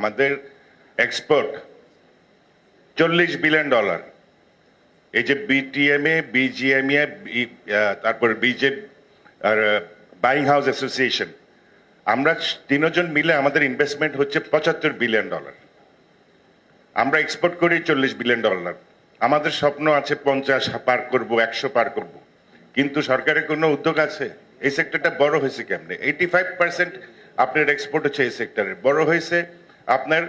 আমাদের এক্সপোর্ট চল্লিশ billion dollar এই যে বিটিএমএ বিজিএমএ তারপর বিজে আর বাইং হাউস অ্যাসোসিয়েশন আমরা তিনজন মিলে আমাদের ইনভেস্টমেন্ট হচ্ছে পঁচাত্তর বিলিয়ন ডলার আমরা এক্সপোর্ট করি চল্লিশ বিলিয়ন ডলার আমাদের স্বপ্ন আছে পঞ্চাশ পার করব, একশো পার করব। কিন্তু সরকারের কোনো উদ্যোগ আছে? এই সেক্টরটা বড় হয়েছে কেমনে? এইটি ফাইভ পার্সেন্ট আপনার এক্সপোর্ট হচ্ছে এই সেক্টরে বড় হয়েছে আপনার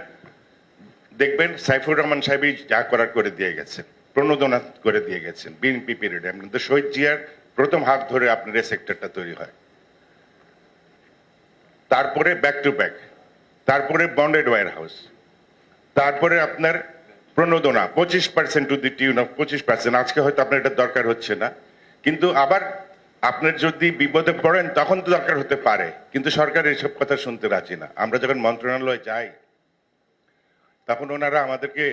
দেখবেন সাইফুর রহমান সাহেবই যা করার করে দিয়ে গেছেন প্রণোদনা করে দিয়ে গেছেন বিএনপি পিরিয়ডে আপনাদের শহীদ জিয়ার প্রথম হাত ধরে আপনার এই সেক্টরটা তৈরি হয়। তারপরে ব্যাক টু ব্যাক তারপরে বন্ডেড ওয়ার হাউস তারপরে আপনার প্রণোদনা, পঁচিশ percent to the tune of পঁচিশ পার্সেন্ট আজকে হয়তো আপনার এটা দরকার হচ্ছে না, কিন্তু আবার আপনার যদি বিপদে পড়েন, তখন তো দরকার হতে পারে। কিন্তু সরকার এসব কথা শুনতে রাজি না। আমরা যখন মন্ত্রণালয়ে যাই তখন ওনারা আমাদেরকে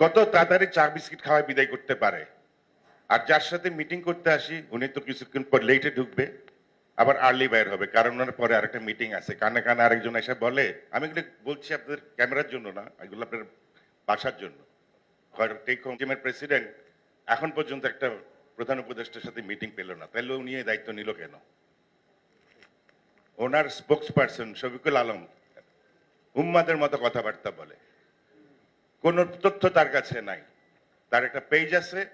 কত তাড়াতাড়ি চা বিস্কিট খাওয়ায় বিদায় করতে পারে। আর যার সাথে মিটিং করতে আসি, উনি তো কিছুক্ষণ পর লেটে ঢুকবে, আবার আর্লি বাইর হবে, কারণ ওনার পরে আরেকটা মিটিং আছে। কানে কানে আরেকজন এসে বলে, আমি এগুলো বলছি আপনাদের ক্যামেরার জন্য না, এগুলো আপনার বাসার জন্য। টেক হোম টিমের প্রেসিডেন্ট এখন পর্যন্ত একটা প্রধান উপদেষ্টার সাথে মিটিং পেল না। তাহলে উনি দায়িত্ব নিল কেন? ওনার স্পোক্স পার্সন শফিকুল আলম উম্মাদের মতো কথাবার্তা বলে। কোন তথ্য তার কাছে নাই। তার একটা পেজ আছে,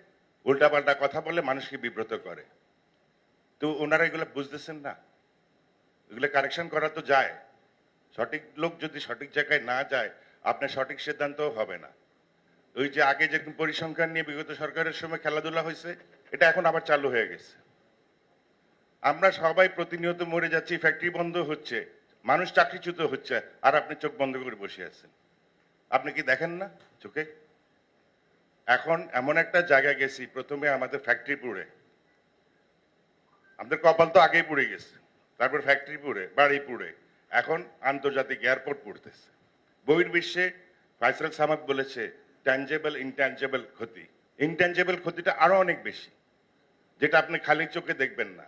উল্টাপাল্টা কথা বলে মানুষকে বিব্রত করে। তো ওনারা এগুলো বুঝতেছেন না। এগুলো কারেকশন করা তো যায়। সঠিক লোক যদি সঠিক জায়গায় না যায়, আপনার সঠিক সিদ্ধান্ত হবে না। ওই যে আগে যেরকম পরিসংখ্যান নিয়ে বিগত সরকারের সময় খেলাধুলা হয়েছে, এটা এখন আবার চালু হয়ে গেছে। আমরা সবাই প্রতিনিয়ত মরে যাচ্ছি ফ্যাক্টরি বন্ধ হচ্ছে। মানুষ চাকরিচ্যুত হচ্ছে, আর আপনি চোখ বন্ধ করে বসে আছেন। আপনি কি দেখেন না চোখে? এখন এমন একটা জায়গায় গেছি, প্রথমে আমাদের ফ্যাক্টরি পুড়ে। আমাদের কপাল তো আগেই পুড়ে গেছে। তারপর ফ্যাক্টরি পুড়ে, বাড়ি পুড়ে। এখন আন্তর্জাতিক এয়ারপোর্ট পুড়তেছে। বহির্বিশ্বে ফাইসাল সামাদ বলেছে ট্যাঞ্জেবল ইনট্যাঞ্জেবল ক্ষতি। ইনট্যাঞ্জেবল ক্ষতিটা আরও অনেক বেশি, যেটা আপনি খালি চোখে দেখবেন না।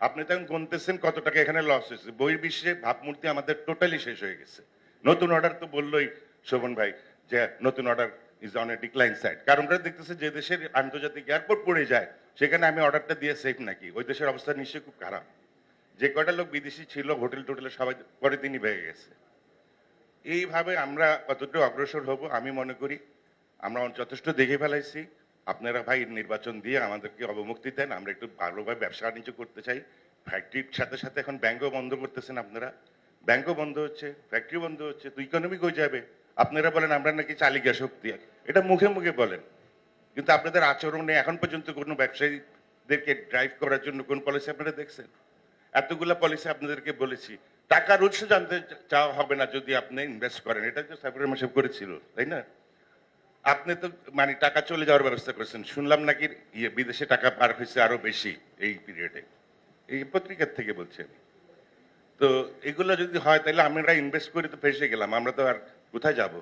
আপনি তখন গুনতেছেন কত টাকা এখানে লস হয়েছে। বহির্বিশ্বে ভাবমূর্তি আমাদের টোটালি শেষ হয়ে গেছে। নতুন অর্ডার তো বললোই শোভন ভাই যে নতুন order is on a decline side কারণ ওরা দেখতেছে যে দেশের আন্তর্জাতিক এয়ারপোর্ট পড়ে যায়, সেখানে আমি অর্ডারটা দিয়ে সেফ নাকি? ওই দেশের অবস্থা নিশ্চয়ই খুব খারাপ। যে কয়টা লোক বিদেশি ছিল হোটেল টোটেলে সবাই পরে তিনি ভেঙে গেছে। এইভাবে আমরা কতটুকু অগ্রসর হব আমি মনে করি। আমরা যথেষ্ট দেখে ফেলাইছি। আপনারা ভাই নির্বাচন দিয়ে আমাদেরকে অবমুক্তি দেন, আমরা একটু ভালোভাবে ব্যবসা বাণিজ্য করতে চাই। ফ্যাক্টরির সাথে সাথে এখন ব্যাংকও বন্ধ করতেছেন আপনারা। ব্যাংকও বন্ধ হচ্ছে ফ্যাক্টরি বন্ধ হচ্ছে, তো ইকোনমি কই যাবে? আপনারা বলেন, আমরা নাকি চালিকা শক্তি এটা মুখে মুখে বলেন। কিন্তু আপনাদের আচরণে এখন পর্যন্ত কোনো ব্যবসায়ীদেরকে ড্রাইভ করার জন্য কোন পলিসি আপনারা দেখছেন? এতগুলা পলিসি আপনাদেরকে বলেছি। টাকার উৎস জানতে চাওয়া হবে না যদি আপনি ইনভেস্ট করেন। এটা তো সাইফুর করেছিল, তাই না? আপনি তো মানে টাকা চলে যাওয়ার ব্যবস্থা করেছেন। শুনলাম নাকি ইয়ে বিদেশে টাকা পার হয়েছে আরও বেশি এই পিরিয়ডে এই পত্রিকার থেকে বলছি আমি। তো এগুলো যদি হয়, তাহলে আমরা ইনভেস্ট করে তো ফেসে গেলাম। আমরা তো আর কোথায় যাব?